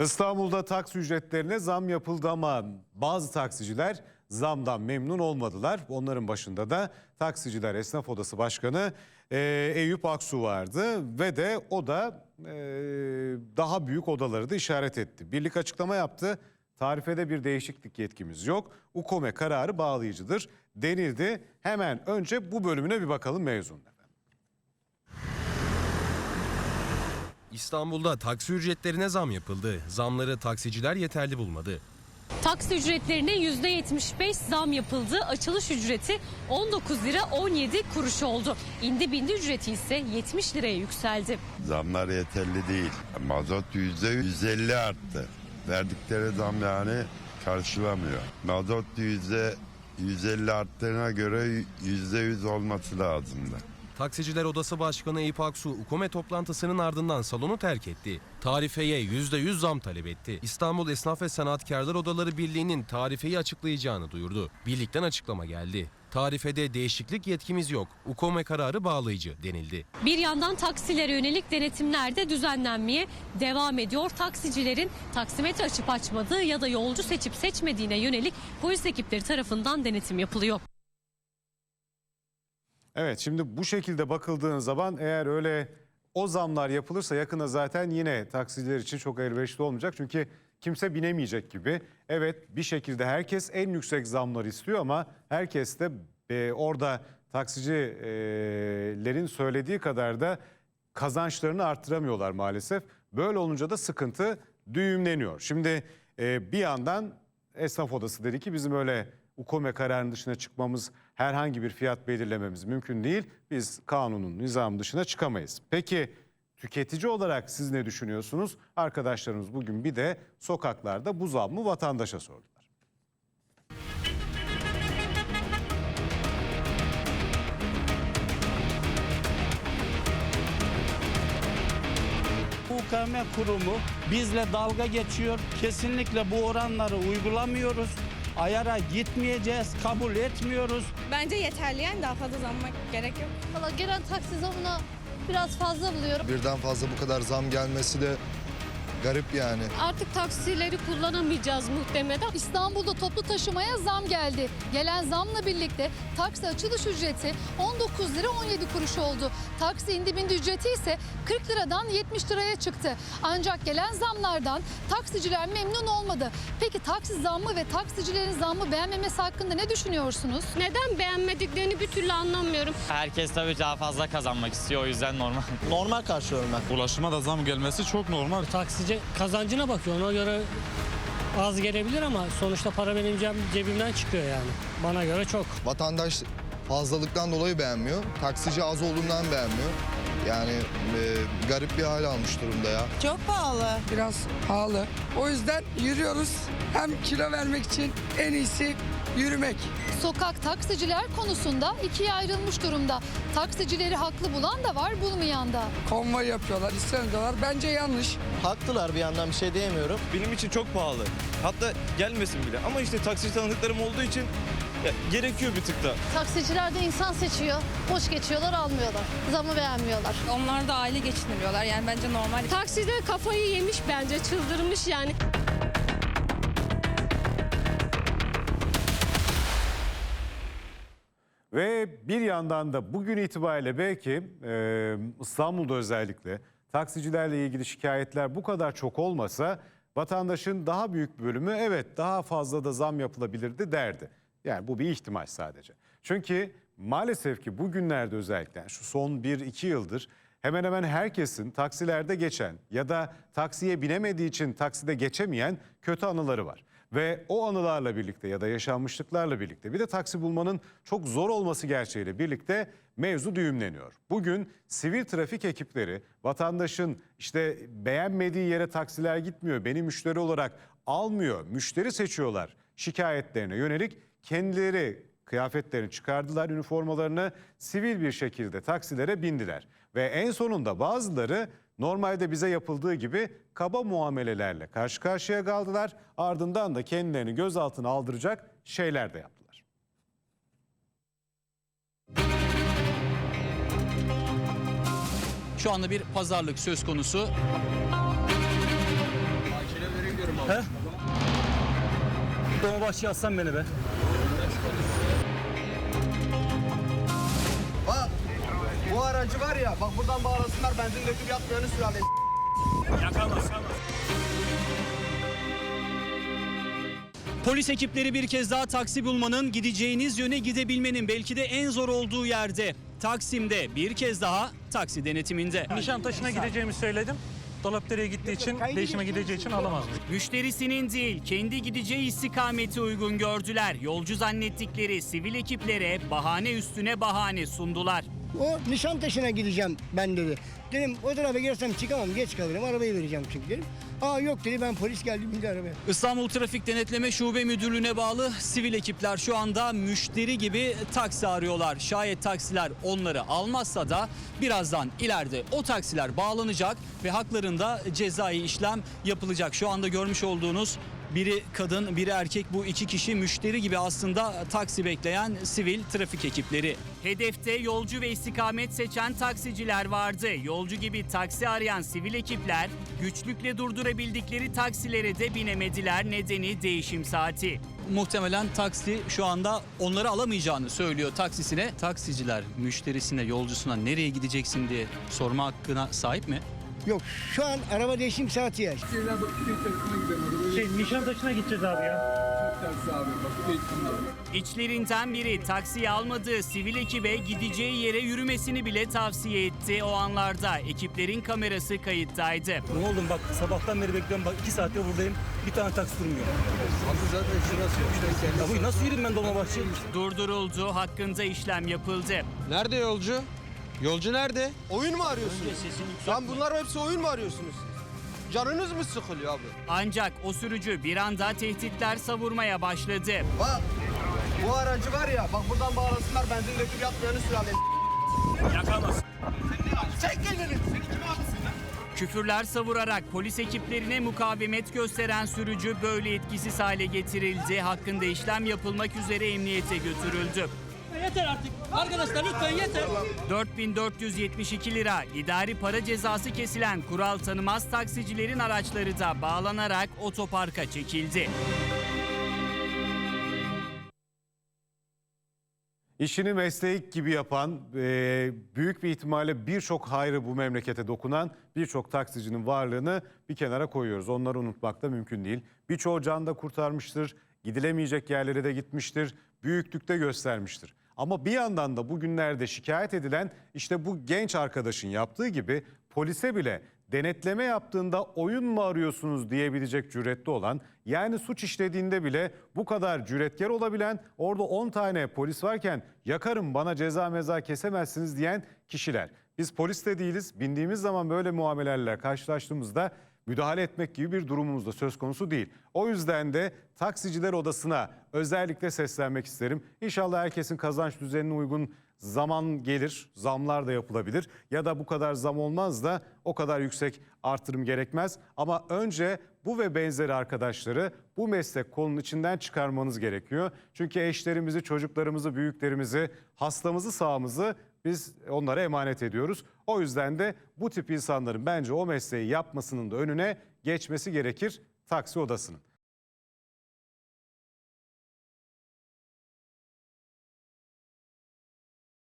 İstanbul'da taksi ücretlerine zam yapıldı ama bazı taksiciler zamdan memnun olmadılar. Onların başında da Taksiciler Esnaf Odası Başkanı e, Eyüp Aksu vardı ve de o da e, daha büyük odaları da işaret etti. Birlik açıklama yaptı. Tarifede bir değişiklik yetkimiz yok. UKOME kararı bağlayıcıdır denildi. Hemen önce bu bölümüne bir bakalım mevzunun. İstanbul'da taksi ücretlerine zam yapıldı. Zamları taksiciler yeterli bulmadı. Taksi ücretlerine %75 zam yapıldı. Açılış ücreti 19 lira 17 kuruş oldu. İndi bindi ücreti ise 70 liraya yükseldi. Zamlar yeterli değil. Mazot yüzde 150 arttı. Verdikleri zam yani karşılamıyor. Mazot yüzde 150 arttığına göre yüzde 100 olması lazımdı. Taksiciler Odası Başkanı Eyüp Aksu, UKOME toplantısının ardından salonu terk etti. Tarifeye %100 zam talep etti. İstanbul Esnaf ve Sanatkarlar Odaları Birliği'nin tarifeyi açıklayacağını duyurdu. Birlikten açıklama geldi. Tarifede değişiklik yetkimiz yok. UKOME kararı bağlayıcı denildi. Bir yandan taksilere yönelik denetimler de düzenlenmeye devam ediyor. Taksicilerin taksimetre açıp açmadığı ya da yolcu seçip seçmediğine yönelik polis ekipleri tarafından denetim yapılıyor. Evet şimdi bu şekilde bakıldığın zaman eğer öyle o zamlar yapılırsa yakında zaten yine taksiciler için çok elverişli olmayacak. Çünkü kimse binemeyecek gibi. Evet bir şekilde herkes en yüksek zamlar istiyor ama herkes de e, orada taksicilerin söylediği kadar da kazançlarını arttıramıyorlar maalesef. Böyle olunca da sıkıntı düğümleniyor. Şimdi e, bir yandan esnaf odası dedi ki bizim öyle UKOME kararının dışına çıkmamız, herhangi bir fiyat belirlememiz mümkün değil. Biz kanunun, nizam dışına çıkamayız. Peki tüketici olarak siz ne düşünüyorsunuz? Arkadaşlarımız bugün bir de sokaklarda bu zammı vatandaşa sordular. UKM kurumu bizle dalga geçiyor. Kesinlikle bu oranları uygulamıyoruz. Ayara gitmeyeceğiz, kabul etmiyoruz. Bence yeterli yani daha fazla zammak gerek yok. Valla gelen taksi zamını biraz fazla buluyorum. Birden fazla bu kadar zam gelmesi de garip yani. Artık taksileri kullanamayacağız muhtemelen. İstanbul'da toplu taşımaya zam geldi. Gelen zamla birlikte taksi açılış ücreti 19 lira 17 kuruş oldu. Taksi indi bindi ücreti ise 40 liradan 70 liraya çıktı. Ancak gelen zamlardan taksiciler memnun olmadı. Peki taksi zammı ve taksicilerin zammı beğenmemesi hakkında ne düşünüyorsunuz? Neden beğenmediklerini bir türlü anlamıyorum. Herkes tabii daha fazla kazanmak istiyor o yüzden normal. Normal karşılıyorum ben. Ulaşıma da zam gelmesi çok normal. Taksici kazancına bakıyor. Ona göre az gelebilir ama sonuçta para benim ceb- cebimden çıkıyor yani. Bana göre çok. Vatandaş fazlalıktan dolayı beğenmiyor. Taksici az olduğundan beğenmiyor. Yani e, garip bir hal almış durumda ya. Çok pahalı. biraz pahalı. O yüzden yürüyoruz. Hem kilo vermek için en iyisi yürümek. Sokak taksiciler konusunda ikiye ayrılmış durumda. Taksicileri haklı bulan da var, bulmayan da. Konvoy yapıyorlar, istemiyorlar. Bence yanlış. Haklılar bir yandan bir şey diyemiyorum. Benim için çok pahalı. Hatta gelmesin bile. Ama işte taksici tanıdıklarım olduğu için ya, gerekiyor bir tık da. Taksiciler de insan seçiyor. Boş geçiyorlar, almıyorlar. Zamı beğenmiyorlar. Onlar da aile geçindiriyorlar yani bence normal. Takside kafayı yemiş bence çıldırmış yani. Ve bir yandan da bugün itibariyle belki e, İstanbul'da özellikle taksicilerle ilgili şikayetler bu kadar çok olmasa vatandaşın daha büyük bölümü evet daha fazla da zam yapılabilirdi derdi. Yani bu bir ihtimal sadece. Çünkü maalesef ki bugünlerde özellikle şu son 1-2 yıldır hemen hemen herkesin taksilerde geçen ya da taksiye binemediği için takside geçemeyen kötü anıları var. Ve o anılarla birlikte ya da yaşanmışlıklarla birlikte bir de taksi bulmanın çok zor olması gerçeğiyle birlikte mevzu düğümleniyor. Bugün sivil trafik ekipleri vatandaşın işte beğenmediği yere taksiler gitmiyor, beni müşteri olarak almıyor, müşteri seçiyorlar şikayetlerine yönelik kendileri kıyafetlerini çıkardılar, üniformalarını sivil bir şekilde taksilere bindiler. Ve en sonunda bazıları normalde bize yapıldığı gibi kaba muamelelerle karşı karşıya kaldılar. Ardından da kendilerini gözaltına aldıracak şeyler de yaptılar. Şu anda bir pazarlık söz konusu. He? Dolmabahçe'ye atsan beni be. Bak bu aracı var ya bak buradan bağlasınlar benzin döküp yapmayanı süralim. Polis ekipleri bir kez daha taksi bulmanın gideceğiniz yöne gidebilmenin belki de en zor olduğu yerde. Taksim'de bir kez daha taksi denetiminde. Nişantaşı'na gideceğimi söyledim. Dolapdere'ye gittiği için, değişime gideceği için alamaz. Müşterisinin değil kendi gideceği istikameti uygun gördüler. Yolcu zannettikleri sivil ekiplere bahane üstüne bahane sundular. O Nişantaşı'na gideceğim ben dedi. Dedim o tarafa girsem çıkamam geç kalırım arabayı vereceğim çünkü dedim. Aa yok dedi ben polis geldi bindi arabaya. İstanbul Trafik Denetleme Şube Müdürlüğü'ne bağlı sivil ekipler şu anda müşteri gibi taksi arıyorlar. Şayet taksiler onları almazsa da birazdan ileride o taksiler bağlanacak ve haklarında cezai işlem yapılacak. Şu anda görmüş olduğunuz biri kadın, biri erkek bu iki kişi müşteri gibi aslında taksi bekleyen sivil trafik ekipleri. Hedefte yolcu ve istikamet seçen taksiciler vardı. Yolcu gibi taksi arayan sivil ekipler güçlükle durdurabildikleri taksilere de binemediler. Nedeni değişim saati. Muhtemelen taksi şu anda onları alamayacağını söylüyor taksisine. Taksiciler müşterisine, yolcusuna nereye gideceksin diye sorma hakkına sahip mi? Yok şu an araba değişim saati ya. Şey, Nişantaşı'na gideceğiz abi ya. İçlerinden biri taksiyi almadığı sivil ekibe gideceği yere yürümesini bile tavsiye etti. O anlarda ekiplerin kamerası kayıttaydı. Ne oldu bak sabahtan beri bekliyorum bak iki saattir buradayım. Bir tane taksi durmuyor. Ya bu nasıl yürüyeyim ben Dolmabahçe'ye? Durduruldu, hakkında işlem yapıldı. Nerede yolcu? Yolcu nerede? Oyun mu arıyorsunuz? Lan bunlar hepsi oyun mu arıyorsunuz? Canınız mı sıkılıyor abi? Ancak o sürücü bir anda tehditler savurmaya başladı. Bak bu aracı var ya bak buradan bağlasınlar benzin döküp yapmayanı süralim. Küfürler savurarak polis ekiplerine mukavemet gösteren sürücü böyle etkisiz hale getirildi. Hakkında işlem yapılmak üzere emniyete götürüldü. Yeter artık. Arkadaşlar lütfen yeter. 4472 lira idari para cezası kesilen kural tanımaz taksicilerin araçları da bağlanarak otoparka çekildi. İşini meslek gibi yapan, e, büyük bir ihtimalle birçok hayrı bu memlekete dokunan birçok taksicinin varlığını bir kenara koyuyoruz. Onları unutmak da mümkün değil. Birçoğu can da kurtarmıştır, gidilemeyecek yerlere de gitmiştir, büyüklükte göstermiştir. Ama bir yandan da bugünlerde şikayet edilen işte bu genç arkadaşın yaptığı gibi polise bile denetleme yaptığında oyun mu arıyorsunuz diyebilecek cüretli olan yani suç işlediğinde bile bu kadar cüretkar olabilen orada 10 tane polis varken yakarım bana ceza meza kesemezsiniz diyen kişiler. Biz polis de değiliz bindiğimiz zaman böyle muamelelerle karşılaştığımızda müdahale etmek gibi bir durumumuz da söz konusu değil. O yüzden de taksiciler odasına özellikle seslenmek isterim. İnşallah herkesin kazanç düzenine uygun zaman gelir, zamlar da yapılabilir ya da bu kadar zam olmaz da o kadar yüksek artırım gerekmez. Ama önce bu ve benzeri arkadaşları bu meslek kolunun içinden çıkarmanız gerekiyor. Çünkü eşlerimizi, çocuklarımızı, büyüklerimizi, hastamızı, sağımızı biz onlara emanet ediyoruz. O yüzden de bu tip insanların bence o mesleği yapmasının da önüne geçmesi gerekir taksi odasının.